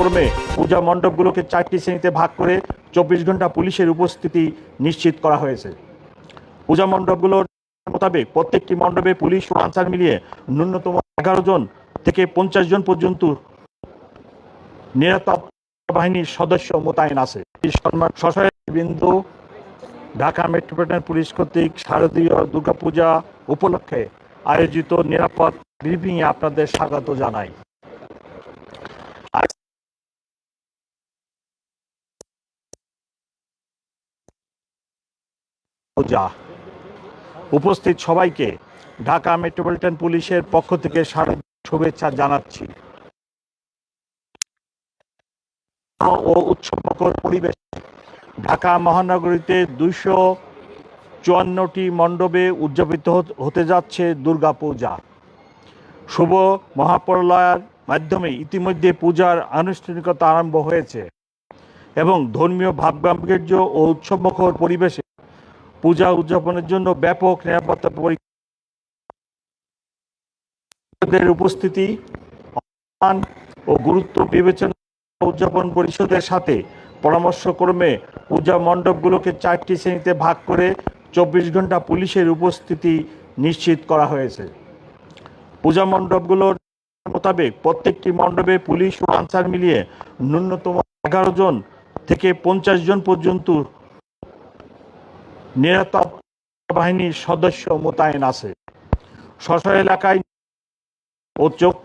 পরামর্শক্রমে পূজা মণ্ডপগুলোকে চারটি শ্রেণীতে ভাগ করে চব্বিশ ঘণ্টা পুলিশের উপস্থিতি নিশ্চিত করা হয়েছে। পূজা মণ্ডপগুলোর মোতাবেক প্রত্যেকটি মণ্ডপে পুলিশ ও আনসার মিলিয়ে ন্যূনতম এগারো জন থেকে পঞ্চাশ জন পর্যন্ত নিরাপত্তা বাহিনীর সদস্য মোতায়েন আছে। বিন্দু, ঢাকা মেট্রোপলিটন পুলিশ কর্তৃক শারদীয় দুর্গাপূজা উপলক্ষে আয়োজিত নিরাপদ ব্রিফিং এ আপনাদের স্বাগত জানাই। পূজা উপস্থিত সবাইকে ঢাকা মেট্রোপলিটন পুলিশের পক্ষ থেকে শারদীয় শুভেচ্ছা জানাচ্ছি। ও উৎসবকর পরিবেশ ঢাকা মহানগরীতে দুইশো চুয়ান্নটি মণ্ডপে উদযাপিত হতে যাচ্ছে দুর্গাপূজা। শুভ মহাপ্রলয়ার মাধ্যমে ইতিমধ্যে পূজার আনুষ্ঠানিকতা আরম্ভ হয়েছে এবং ধর্মীয় ভাবগাম্ভীর্য ও উৎসবমুখর পরিবেশে পূজা উদযাপনের জন্য ব্যাপক নিরাপত্তা পরীক্ষাদের উপস্থিতি ও গুরুত্ব বিবেচনা উদযাপন পরিষদের সাথে পরামর্শক্রমে পূজা মণ্ডপগুলোকে চারটি শ্রেণীতে ভাগ করে চব্বিশ ঘণ্টা পুলিশের উপস্থিতি নিশ্চিত করা হয়েছে। পূজা মণ্ডপগুলোর মোতাবেক প্রত্যেকটি মণ্ডপে পুলিশ ও আনসার মিলিয়ে ন্যূনতম এগারো জন থেকে পঞ্চাশ জন পর্যন্ত নিরাপত্তা বাহিনীর সদস্য মোতায়েন আছে। স্ব এলাকায় ও চোখ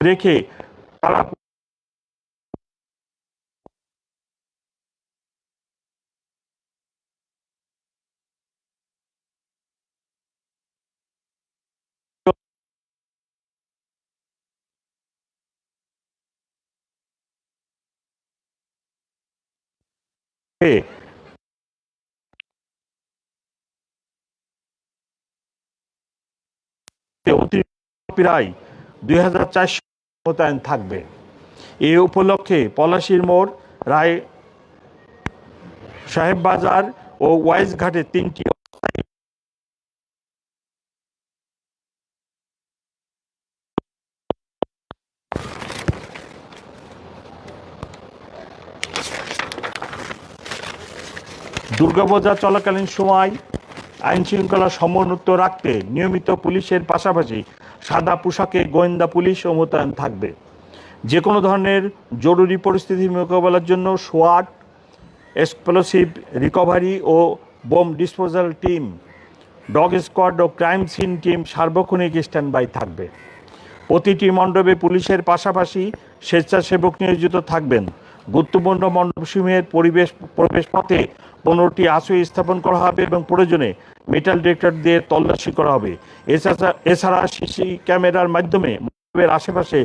রেখে তারা প্রায় দুই হাজার চারশো মোতায়েন থাকবে। এ উপলক্ষে পলাশির মোড়, রায় সাহেব বাজার ও ওয়াইজ ঘাটে তিনটি দুর্গাপূজা চলাকালীন সময় আইন শৃঙ্খলা সমুন্নত রাখতে নিয়মিত পুলিশের পাশাপাশি সাদা পোশাকে গোয়েন্দা পুলিশও মোতায়েন থাকবে। যে কোনো ধরনের জরুরি পরিস্থিতি মোকাবেলার জন্য সোয়াট এক্সপ্লোসিভ রিকভারি ও bomb disposal team, dog squad ও ক্রাইম সিন টিম সার্বক্ষণিক স্ট্যান্ড বাই থাকবে। প্রতিটি মণ্ডপে পুলিশের পাশাপাশি স্বেচ্ছাসেবক নিয়োজিত থাকবেন। গুরুত্বপূর্ণ মণ্ডপসমূহের পরিবেশ প্রবেশ পথে পনেরোটি আশ্রয় স্থাপন করা হবে এবং প্রয়োজনে মেটাল দিয়ে তল্লাশি করা হবে। এছাড়া এছাড়া সিসি ক্যামেরার মাধ্যমে মণ্ডপের আশেপাশে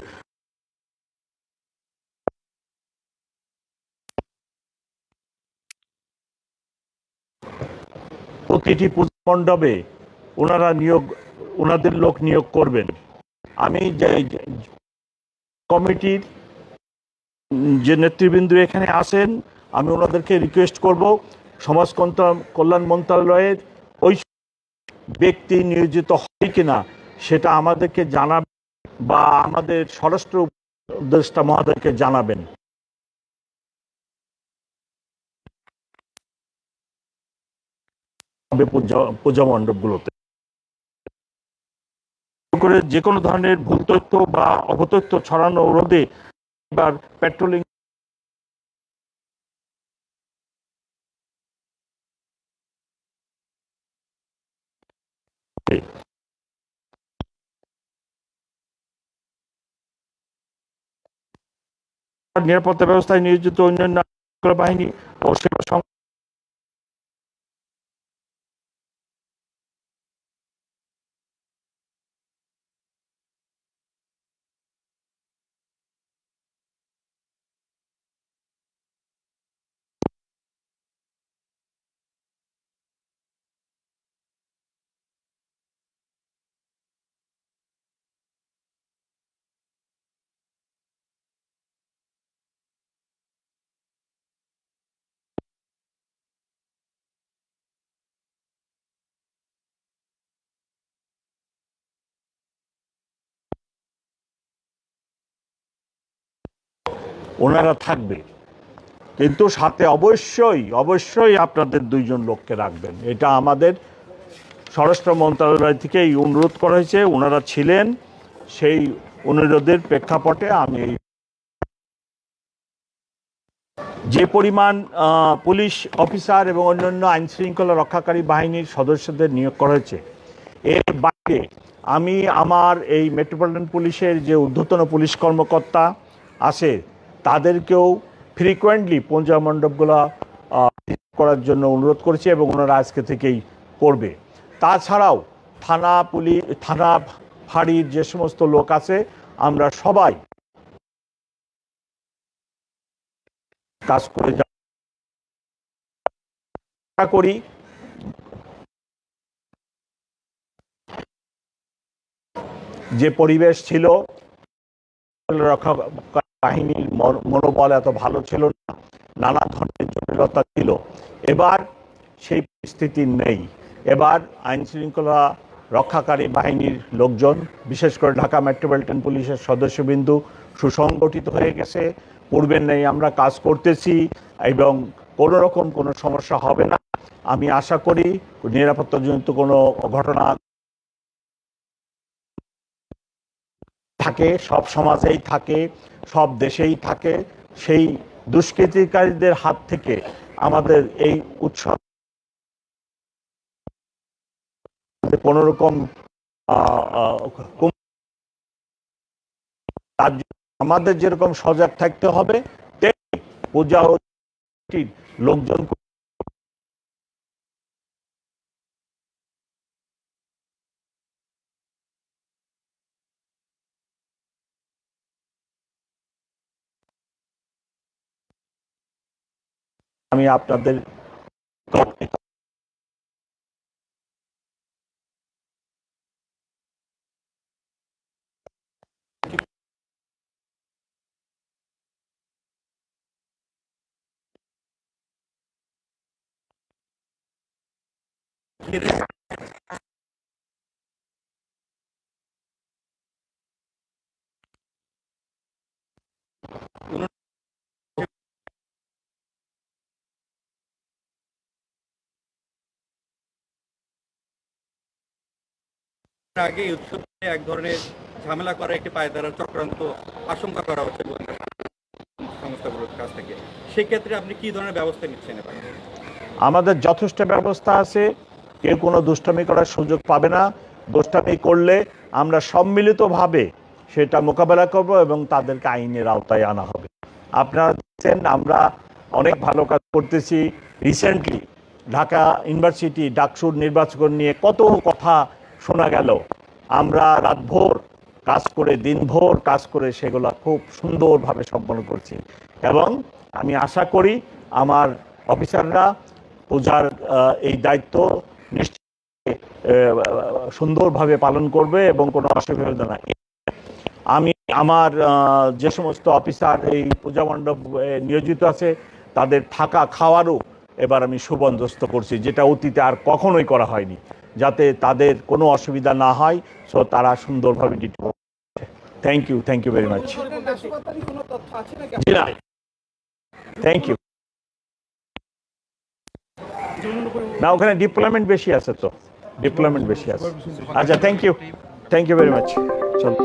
প্রতিটি পূজা মণ্ডপে ওনারা নিয়োগ ওনাদের লোক নিয়োগ করবেন। আমি কমিটির যে নেতৃবৃন্দ এখানে আসেন আমি ওনাদেরকে রিকোয়েস্ট করব সমাজ কল্যাণ মন্ত্রণালয়ের ওই ব্যক্তি নিয়োজিত হয় কিনা, সেটা আমাদেরকে জানাবেন বা আমাদের স্বরাষ্ট্র উপদেষ্টা মহাদয়কে জানাবেন। পূজা মণ্ডপগুলোতে। করে যে কোনো ধরনের ভুল তথ্য বা অপতথ্য ছড়ানো রোধে পেট্রোলিং নিরাপত্তা ব্যবস্থায় নিয়োজিত অন্যান্য বাহিনী ও সেবা ওনারা থাকবে। কিন্তু সাথে অবশ্যই অবশ্যই আপনাদের দুইজন লোককে রাখবেন। এটা আমাদের স্বরাষ্ট্র মন্ত্রণালয় থেকে এই অনুরোধ করা হয়েছে। ওনারা ছিলেন, সেই অনুরোধের প্রেক্ষাপটে আমি যে পরিমাণ পুলিশ অফিসার এবং অন্যান্য আইন শৃঙ্খলা রক্ষাকারী বাহিনীর সদস্যদের নিয়োগ করা হয়েছে, এর বাইরে আমি আমার এই মেট্রোপলিটন পুলিশের যে ঊর্ধ্বতন পুলিশ কর্মকর্তা আছে তাদেরকেও ফ্রিকোয়েন্টলি পূজা মণ্ডপগুলো করার জন্য অনুরোধ করেছি এবং ওনারা আজকে থেকেই করবে। তাছাড়াও থানা পুলিশ থানা ফাঁড়ির যে সমস্ত লোক আছে, আমরা সবাই কাজ করে করি যে পরিবেশ ছিল, রক্ষা বাহিনীর মন- মনোবল এত ভালো ছিল না, নানা ধরনের জটিলতা ছিল। এবার সেই পরিস্থিতি নেই। এবার আইন শৃঙ্খলা রক্ষাকারী বাহিনীর লোকজন, বিশেষ করে ঢাকা মেট্রোপলিটন পুলিশের সদস্যবিন্দু, সুসংগঠিত হয়ে গেছে। পূর্বের নেই, আমরা কাজ করতেছি এবং কোনো রকম কোনো সমস্যা হবে না। আমি আশা করি নিরাপত্তাজনিত কোনো ঘটনা থাকে, সব সমাজেই থাকে, সব দেশেই থাকে। সেই দুষ্কৃতিকারীদের হাত থেকে আমাদের এই উৎসব কোনো রকম আমাদের যেরকম সজাগ থাকতে হবে পূজা লোকজন আমি আপনাদের আগে উৎসবে এক ধরনের ঝামেলা করা একটি পায়দারার চক্রান্ত আশঙ্কা করা হচ্ছে সংস্থাগুলোর কাছ থেকে। সেক্ষেত্রে আপনি কি ধরনের ব্যবস্থা নিচ্ছেন আমাদের যথেষ্ট ব্যবস্থা আছে, কেউ কোনো দুষ্টামি করার সুযোগ পাবে না। দুষ্টামি করলে আমরা সম্মিলিতভাবে সেটা মোকাবেলা করব এবং তাদেরকে আইনের আওতায় আনা হবে। আপনারা দেখছেন, আমরা অনেক ভালো কাজ করতেছি। রিসেন্টলি ঢাকা ইউনিভার্সিটি ডাকসুর নির্বাচন নিয়ে কত কথা শোনা গেল, আমরা রাতভর কাজ করে, দিনভর কাজ করে সেগুলো খুব সুন্দরভাবে সম্পন্ন করছি। এবং আমি আশা করি আমার অফিসাররা পূজার এই দায়িত্ব নিশ্চয় সুন্দরভাবে পালন করবে এবং কোনো অসুবিধা নাই আমি আমার যে সমস্ত অফিসার এই পূজা মণ্ডপ নিয়োজিত আছে, তাদের থাকা খাওয়ারও এবার আমি সুবন্দোস্ত করছি, যেটা অতীতে আর কখনোই করা হয়নি। যাতে তাদের কোনো অসুবিধা না হয়। সো তারা সুন্দরভাবে thank you thank you very much জি না থ্যাংক ইউ না ওখানে ডিপ্লয়মেন্ট বেশি আছে তো? ডিপ্লয়মেন্ট বেশি আছে। আচ্ছা thank you thank you very much চলো